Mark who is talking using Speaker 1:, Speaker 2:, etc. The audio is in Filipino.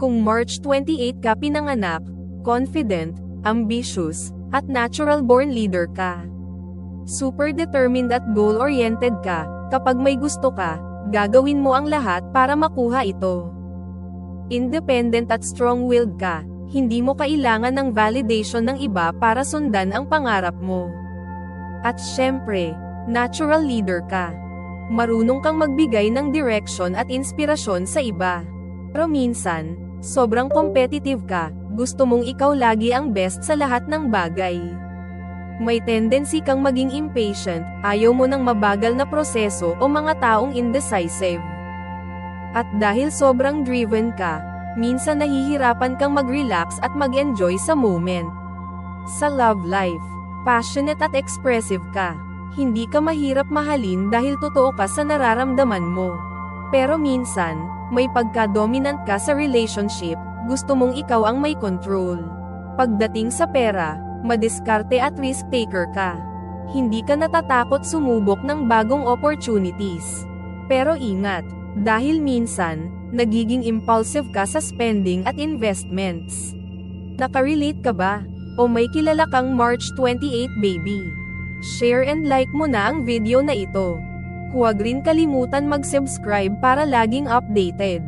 Speaker 1: Kung March 28 ka pinanganak, confident, ambitious, at natural-born leader ka. Super determined at goal-oriented ka, kapag may gusto ka, gagawin mo ang lahat para makuha ito. Independent at strong-willed ka, hindi mo kailangan ng validation ng iba para sundan ang pangarap mo. At syempre, natural leader ka. Marunong kang magbigay ng direction at inspirasyon sa iba. Pero minsan, sobrang competitive ka, gusto mong ikaw lagi ang best sa lahat ng bagay. May tendency kang maging impatient, ayaw mo ng mabagal na proseso o mga taong indecisive. At dahil sobrang driven ka, minsan nahihirapan kang mag-relax at mag-enjoy sa moment. Sa love life, passionate at expressive ka. Hindi ka mahirap mahalin dahil totoo ka sa nararamdaman mo. Pero minsan, may pagka-dominant ka sa relationship, gusto mong ikaw ang may control. Pagdating sa pera, madiskarte at risk-taker ka. Hindi ka natatakot sumubok ng bagong opportunities. Pero ingat, dahil minsan, nagiging impulsive ka sa spending at investments. Nakarelate ka ba? O may kilala kang March 28 baby? Share and like mo na ang video na ito. Huwag rin kalimutan mag-subscribe para laging updated.